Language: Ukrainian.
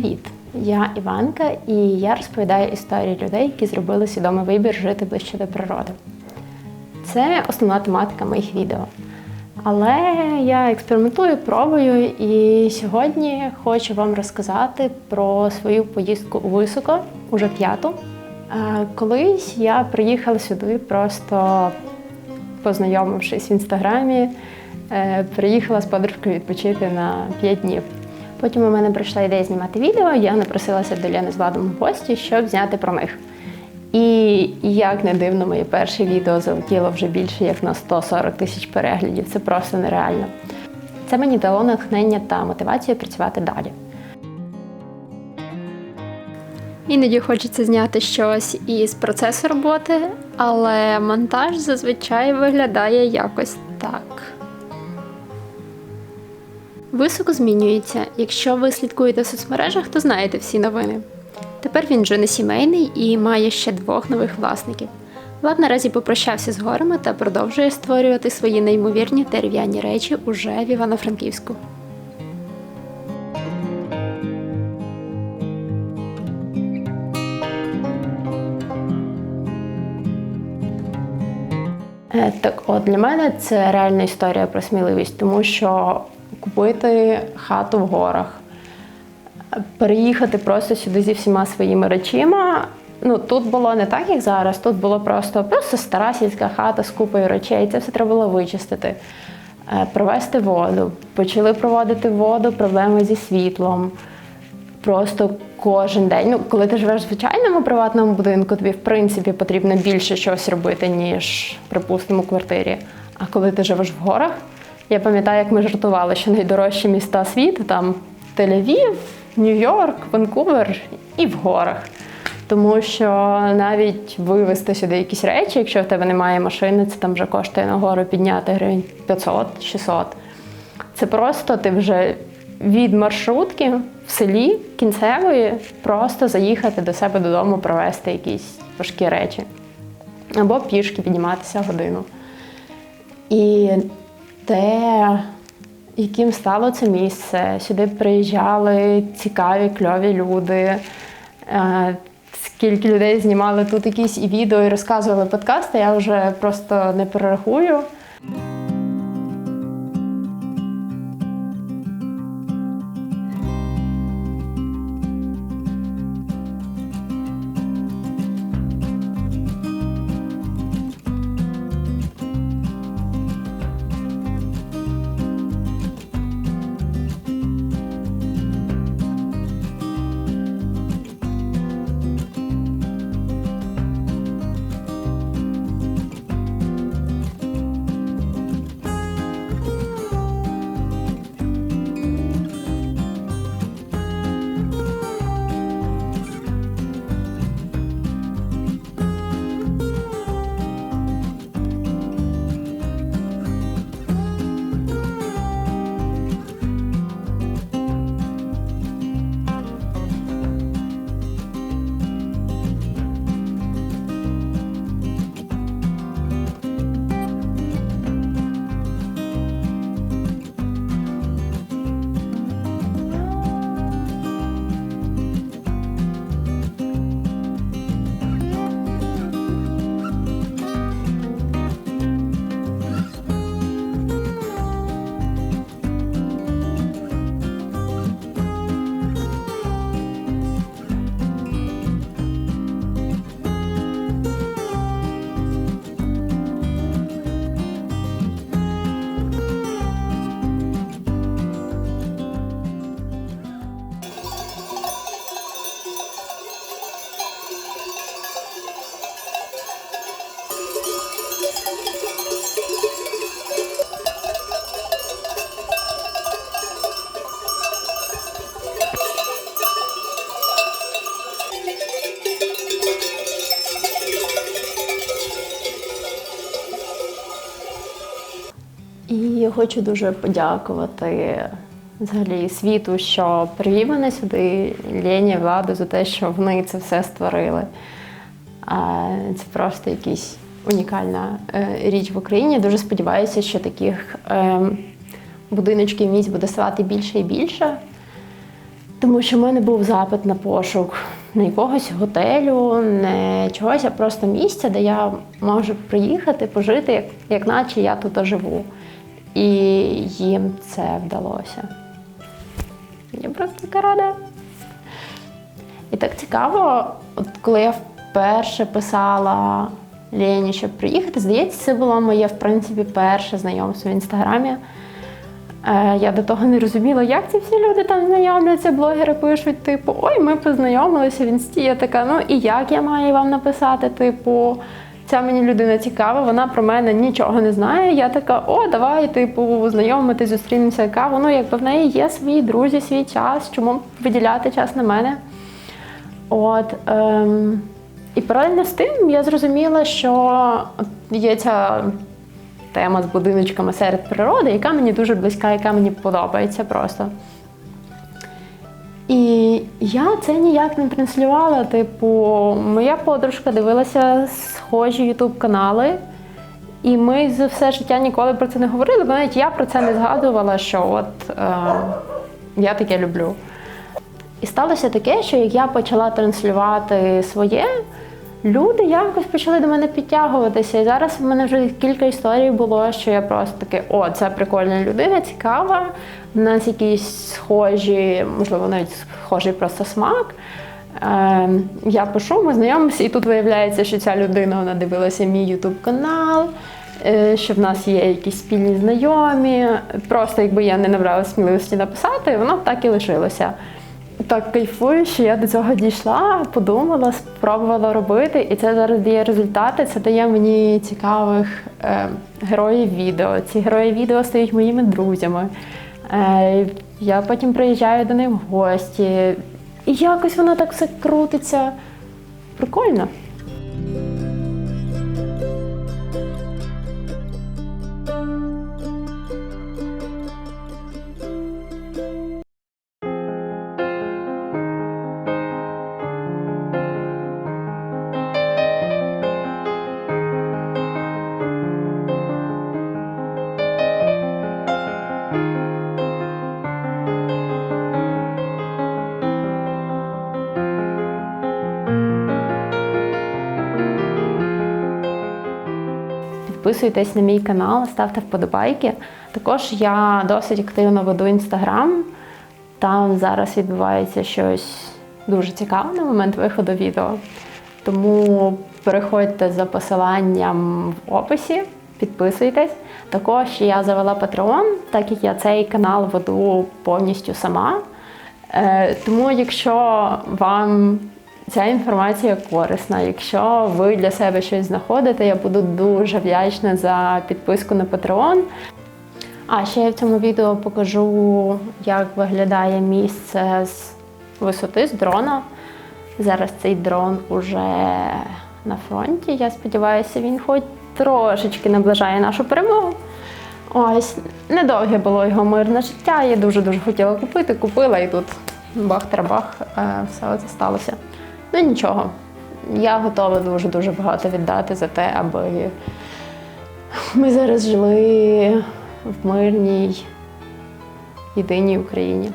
Привіт! Я Іванка, і я розповідаю історії людей, які зробили свідомий вибір жити ближче до природи. Це основна тематика моїх відео. Але я експериментую, пробую, і сьогодні хочу вам розказати про свою поїздку у високо, уже п'яту. Е, Колись я приїхала сюди просто познайомившись в інстаграмі, е, приїхала з подружкою відпочити на 5 днів. Потім у мене прийшла ідея знімати відео, я напросилася до Лени з Владом в гості, щоб зняти про них. І як не дивно, моє перше відео залетіло вже більше як на 140 тисяч переглядів. Це просто нереально. Це мені дало натхнення та мотивацію працювати далі. Іноді хочеться зняти щось із процесу роботи, але монтаж зазвичай виглядає якось так. Високо змінюється. Якщо ви слідкуєте в соцмережах, то знаєте всі новини. Тепер він вже не сімейний і має ще двох нових власників. Влад наразі попрощався з горами та продовжує створювати свої неймовірні дерев'яні речі уже в Івано-Франківську. Е, Так, от для мене це реальна історія про сміливість, тому що купити хату в горах, переїхати просто сюди зі всіма своїми речима. Ну тут було не так, як зараз. Тут було просто просто стара сільська хата з купою речей. Це все треба було вичистити, Е, провести воду. Почали проводити воду, проблеми зі світлом. Просто кожен день. Ну, коли ти живеш в звичайному приватному будинку, тобі в принципі потрібно більше щось робити, ніж, припустимо, у квартирі. А коли ти живеш в горах, я пам'ятаю, як ми жартували, що найдорожчі міста світу там Тель-Авів, Нью-Йорк, Ванкувер і в горах. Тому що навіть вивезти сюди якісь речі, якщо в тебе немає машини, це там вже коштує на гору підняти гривень 500-600. Це просто ти вже від маршрутки в селі кінцевої просто заїхати до себе додому, провести якісь важкі речі. Або пішки підніматися годину. І те, яким стало це місце, сюди приїжджали цікаві, кльові люди. Е, Скільки людей знімали тут якісь і відео, і розказували подкасти, я вже просто не перерахую. Хочу дуже подякувати взагалі світу, що привів мене сюди, Лені, владу за те, що вони це все створили. Це просто якась унікальна е, річ в Україні. Дуже сподіваюся, що таких е, будиночків місць буде ставати більше і більше. Тому що в мене був запит на пошук не якогось готелю, не чогось, а просто місця, де я можу приїхати, пожити, як, як наче я тут живу. І їм це вдалося. Я просто така рада. І так цікаво, от коли я вперше писала Лені, щоб приїхати, здається, це було моє, в принципі, перше знайомство в інстаграмі. Е, Я до того не розуміла, як ці всі люди там знайомляться, блогери пишуть, типу, ой, ми познайомилися в інсті. Я така, ну і як я маю вам написати? Типу, ця мені людина цікава, вона про мене нічого не знає. Я така, о, давай, типу, знайомитись, зустрінемося каву. Ну, якби в неї є свої друзі, свій час, чому виділяти час на мене? От, ем, і паралельно з тим я зрозуміла, що є ця тема з будиночками серед природи, яка мені дуже близька, яка мені подобається просто. І я це ніяк не транслювала. Типу, моя подружка дивилася схожі ютуб-канали, і ми за все життя ніколи про це не говорили, бо навіть я про це не згадувала, що от е, я таке люблю. І сталося таке, що як я почала транслювати своє, люди якось почали до мене підтягуватися. І зараз в мене вже кілька історій було, що я просто таке, о, це прикольна людина, цікава. У нас якісь схожі, можливо, навіть схожий просто смак. Е, я пишу, ми знайомимося, і тут виявляється, що ця людина вона дивилася мій ютуб канал. е, Що в нас є якісь спільні знайомі. Просто якби я не набрала сміливості написати, воно б так і лишилося. Так кайфую, що я до цього дійшла, подумала, спробувала робити, і це зараз дає результати. Це дає мені цікавих е, героїв відео. Ці герої відео стають моїми друзями. Е, я потім приїжджаю до них в гості. І якось воно так все крутиться. Прикольно. Підписуйтесь на мій канал, ставте вподобайки. Також я досить активно веду інстаграм. Там зараз відбувається щось дуже цікаве на момент виходу відео. Тому переходьте за посиланням в описі, підписуйтесь. Також я завела Patreon, так як я цей канал веду повністю сама. Е, Тому, якщо вам ця інформація корисна, якщо ви для себе щось знаходите, я буду дуже вдячна за підписку на Patreon. А ще я в цьому відео покажу, як виглядає місце з висоти з дрона. Зараз цей дрон уже на фронті. Я сподіваюся, він хоч трошечки наближає нашу перемогу. Ось, недовге було його мирне життя. Я дуже-дуже хотіла купити, купила і тут бах-тарабах, е, все це сталося. Ну нічого, я готова дуже-дуже багато віддати за те, аби ми зараз жили в мирній, єдиній Україні.